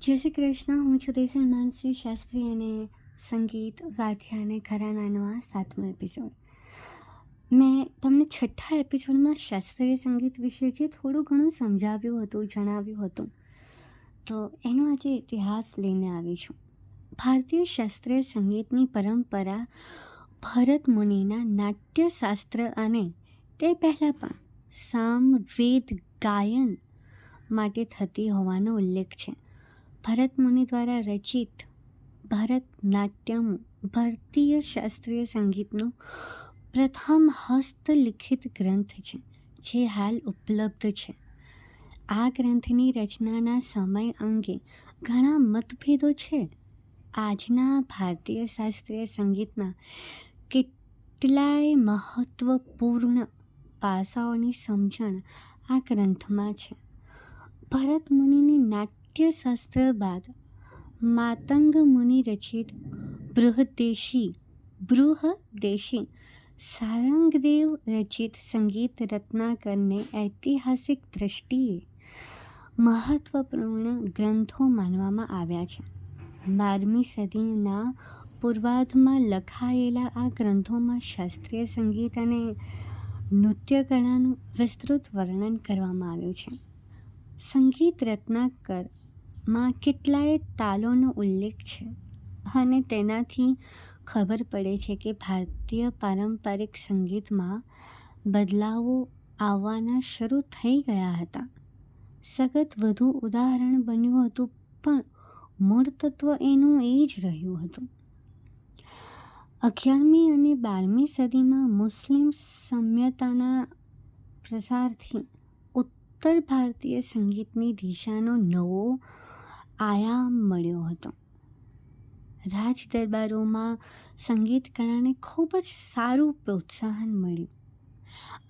જય શ્રી કૃષ્ણ. હું છું દેસન માનસી શાસ્ત્રી અને સંગીત વાદ્ય અને ઘરાનાનો આ સાતમો એપિસોડ મેં તમને છઠ્ઠા એપિસોડમાં શાસ્ત્રીય સંગીત વિશે જે થોડું ઘણું સમજાવ્યું હતું, જણાવ્યું હતું, તો એનો આજે ઇતિહાસ લઈને આવી છું. ભારતીય શાસ્ત્રીય સંગીતની પરંપરા ભરત મુનિના નાટ્યશાસ્ત્ર અને તે પહેલાં પણ સામ, વેદ, ગાયન માટે થતી હોવાનો ઉલ્લેખ છે. ભરત મુનિ દ્વારા રચિત ભરતનાટ્યમ ભારતીય શાસ્ત્રીય સંગીતનો પ્રથમ હસ્તલિખિત ગ્રંથ છે, જે હાલ ઉપલબ્ધ છે. આ ગ્રંથની રચનાના સમય અંગે ઘણા મતભેદો છે. આજના ભારતીય શાસ્ત્રીય સંગીતના કેટલાય મહત્વપૂર્ણ પાસાઓની સમજણ આ ગ્રંથમાં છે. ભરત મુનિની નાટ્યશાસ્ત્ર બાદ માતંગ મુનિ રચિત બૃહદેશી બૃહદેશી સારંગદેવ રચિત સંગીત રત્નાકરને ઐતિહાસિક દ્રષ્ટિએ મહત્વપૂર્ણ ગ્રંથો માનવામાં આવ્યા છે. બારમી સદીના પૂર્વાર્ધમાં લખાયેલા આ ગ્રંથોમાં શાસ્ત્રીય સંગીત અને નૃત્યકળાનું વિસ્તૃત વર્ણન કરવામાં આવ્યું છે. સંગીત રત્નાકરમાં કેટલાય તાલોનો ઉલ્લેખ છે અને તેનાથી ખબર પડે છે કે ભારતીય પારંપરિક સંગીતમાં બદલાવો આવવાના શરૂ થઈ ગયા હતા. સગત વધુ ઉદાહરણ બન્યું હતું, પણ મૂળ તત્વ એનું એ જ રહ્યું હતું. અગિયારમી અને બારમી સદીમાં મુસ્લિમ સમ્યતાના પ્રસારથી ઉત્તર ભારતીય સંગીતની દિશાનો નવો આયામ મળ્યો હતો. રાજ દરબારોમાં સંગીત કળાને ખૂબ જ સારું પ્રોત્સાહન મળ્યું.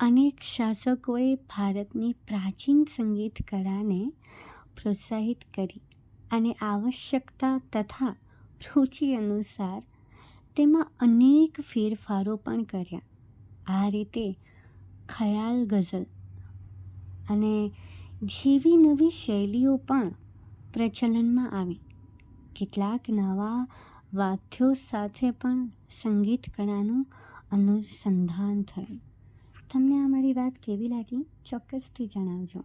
અનેક શાસકોએ ભારતની પ્રાચીન સંગીત કળાને પ્રોત્સાહિત કરી અને આવશ્યકતા તથા રુચિ અનુસાર તેમાં અનેક ફેરફારો પણ કર્યા. આ રીતે ખયાલ ગઝલ અને જેવી નવી શૈલીઓ પણ પ્રચલનમાં આવી. કેટલાક નવા વાદ્યો સાથે પણ સંગીત કળાનું અનુસંધાન થયું. તમને આ મારી વાત કેવી લાગી? ચોક્કસથી જણાવજો.